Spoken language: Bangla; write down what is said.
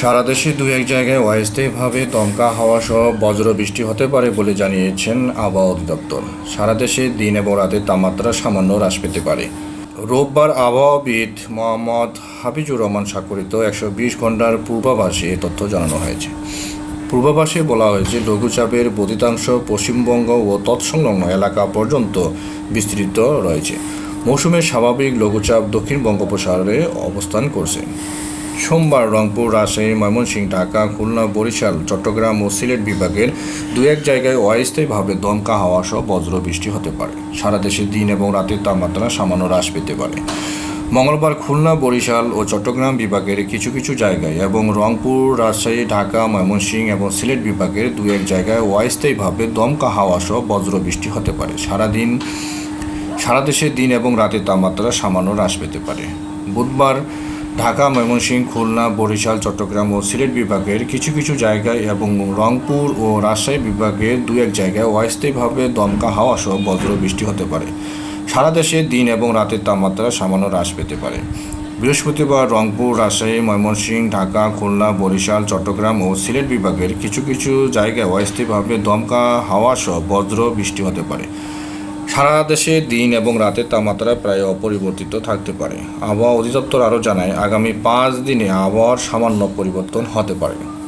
সারা দেশে দু এক জায়গায় অস্থায়ীভাবে দমকা হাওয়া সহ বজ্র বৃষ্টি হতে পারে বলে জানিয়েছেন আবহাওয়া অধিদপ্তর। সারা দেশে দিন এবং রাতের তাপমাত্রা সামান্য হ্রাস পেতে পারে। রোববার আবহাওয়াবিদ মোহাম্মদ হাফিজুর রহমান স্বাক্ষরিত একশো বিশ ঘণ্টার পূর্বাভাসে এ তথ্য জানানো হয়েছে। পূর্বাভাসে বলা হয়েছে, লঘুচাপের বদিতাংশ পশ্চিমবঙ্গ ও তৎসংলগ্ন এলাকা পর্যন্ত বিস্তৃত রয়েছে। মৌসুমের স্বাভাবিক লঘুচাপ দক্ষিণ বঙ্গোপসাগরে অবস্থান করছে। সোমবার রংপুর, রাজশাহী, ময়মনসিংহ, ঢাকা, খুলনা, বরিশাল, চট্টগ্রাম ও সিলেট বিভাগের দু এক জায়গায় অস্থায়ীভাবে দমকা হাওয়া সহ বজ্র বৃষ্টি হতে পারে। সারা দেশে দিন এবং রাতের তাপমাত্রা সামান্য হ্রাস পেতে পারে। মঙ্গলবার খুলনা, বরিশাল ও চট্টগ্রাম বিভাগের কিছু কিছু জায়গায় এবং রংপুর, রাজশাহী, ঢাকা, ময়মনসিংহ এবং সিলেট বিভাগের দু এক জায়গায় অস্থায়ীভাবে দমকা হাওয়া সহ বজ্র বৃষ্টি হতে পারে। সারাদিন সারা দেশে দিন এবং রাতের তাপমাত্রা সামান্য হ্রাস পেতে পারে। বুধবার ঢাকা, ময়মনসিংহ, খুলনা, বরিশাল, চট্টগ্রাম ও সিলেট বিভাগের কিছু কিছু জায়গায় এবং রংপুর ও রাজশাহী বিভাগের দু এক জায়গায় অস্থায়ীভাবে দমকা হাওয়া সহ বজ্র বৃষ্টি হতে পারে। সারা দেশে দিন এবং রাতের তাপমাত্রা সামান্য হ্রাস পেতে পারে। বৃহস্পতিবার রংপুর, রাজশাহী, ময়মনসিংহ, ঢাকা, খুলনা, বরিশাল, চট্টগ্রাম ও সিলেট বিভাগের কিছু কিছু জায়গায় অস্থায়ীভাবে দমকা হাওয়া সহ বজ্র বৃষ্টি হতে পারে। সারা দেশে দিন এবং রাতের তাপমাত্রা প্রায় অপরিবর্তিত থাকতে পারে। আবহাওয়া অধিদপ্তর আরও জানায়, আগামী পাঁচ দিনে আবহাওয়ার সামান্য পরিবর্তন হতে পারে।